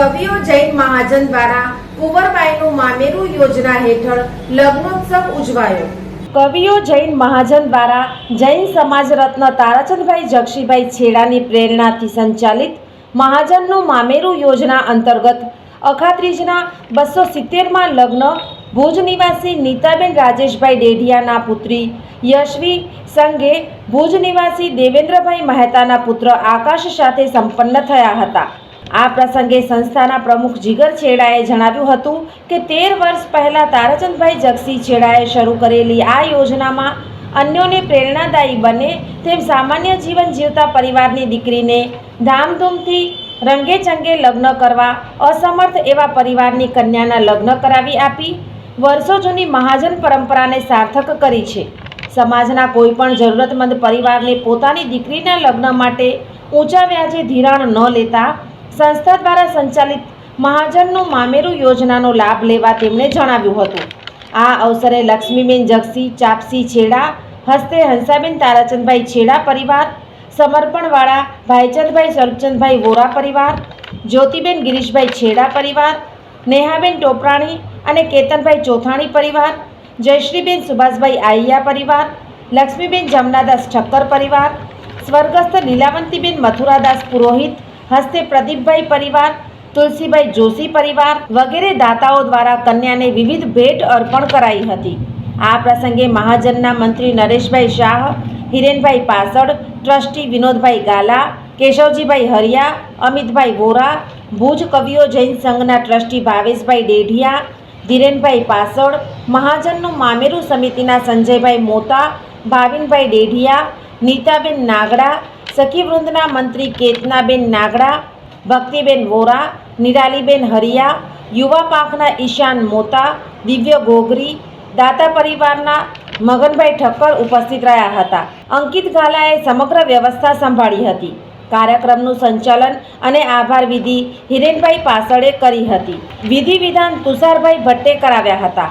કવિઓ જૈન મહાજન દ્વારા કુંવરબાઈનું મામેરું યોજના હેઠળ લગ્નોત્સવ ઉજવાયો. કવિઓ જૈન મહાજન દ્વારા જૈન સમાજ રત્ન તારાચંદભાઈ જક્ષીભાઈ છેડાની પ્રેરણાથી સંચાલિત મહાજનનું મામેરું યોજના અંતર્ગત અખાત્રીજના બસો સિત્તેરમાં લગ્ન ભુજ નિવાસી નીતાબેન રાજેશભાઈ ડેઢિયાના પુત્રી યશવી સંઘે ભુજ નિવાસી દેવેન્દ્રભાઈ મહેતાના પુત્ર આકાશ સાથે સંપન્ન થયા હતા. આ પ્રસંગે સંસ્થાના પ્રમુખ જીગર છેડાએ જણાવ્યું હતું કે તેર વર્ષ પહેલાં તારાચંદભાઈ જગસી છેડાએ શરૂ કરેલી આ યોજનામાં અન્યોને પ્રેરણાદાયી બને તેમ સામાન્ય જીવન જીવતા પરિવારની દીકરીને ધામધૂમથી રંગે ચંગે લગ્ન કરવા, અસમર્થ એવા પરિવારની કન્યાના લગ્ન કરાવી આપી, વર્ષો જૂની મહાજન પરંપરાને સાર્થક કરી છે. સમાજના કોઈપણ જરૂરતમંદ પરિવારને પોતાની દીકરીના લગ્ન માટે ઊંચા વ્યાજે ધિરાણ ન લેતા સંસ્થા દ્વારા સંચાલિત મહાજનનું મામેરું યોજનાનો લાભ લેવા તેમણે જણાવ્યું હતું. આ અવસરે લક્ષ્મીબેન જગસી ચાપસી છેડા, હસ્તે હંસાબેન તારાચંદભાઈ છેડા પરિવાર, સમર્પણવાળા ભાઈચંદભાઈ સરચંદભાઈ વોરા પરિવાર, જ્યોતિબેન ગિરીશભાઈ છેડા પરિવાર, નેહાબેન ટોપરાણી અને કેતનભાઈ ચોથાણી પરિવાર, જયશ્રીબેન સુભાષભાઈ આહિયા પરિવાર, લક્ષ્મીબેન જમનાદાસ ઠક્કર પરિવાર, સ્વર્ગસ્થ લીલાવંતીબેન મથુરાદાસ પુરોહિત હસ્તે પ્રદીપભાઈ પરિવાર, તુલસીભાઈ જોશી પરિવાર વગેરે દાતાઓ દ્વારા કન્યાને વિવિધ ભેટ અર્પણ કરાઈ હતી. આ પ્રસંગે મહાજનના મંત્રી નરેશભાઈ શાહ, હિરેનભાઈ પાસડ, ટ્રસ્ટી વિનોદભાઈ ગાલા, કેશવજીભાઈ હરિયા, અમિતભાઈ વોરા, ભુજ કવિઓ જૈન સંઘના ટ્રસ્ટી ભાવેશભાઈ ડેઢિયા, ધીરેનભાઈ પાસડ, મહાજનનું મામેરું સમિતિના સંજયભાઈ મોતા, ભાવિનભાઈ ડેઢિયા, નીતાબેન નાગડા સખીવૃંદના મંત્રી કેતનાબેન નાગડા, ભક્તિબેન વોરા, નિરાલીબેન હરિયા, યુવા પાંખના ઈશાન મોતા, દિવ્ય ગોગરી, દાતા પરિવારના મગનભાઈ ઠક્કર ઉપસ્થિત રહ્યા હતા. અંકિત ગાલાએ સમગ્ર વ્યવસ્થા સંભાળી હતી. કાર્યક્રમનું સંચાલન અને આભાર વિધિ હિરેનભાઈ પાસળે કરી હતી. વિધિ વિધાન તુષારભાઈ ભટ્ટે કરાવ્યા હતા.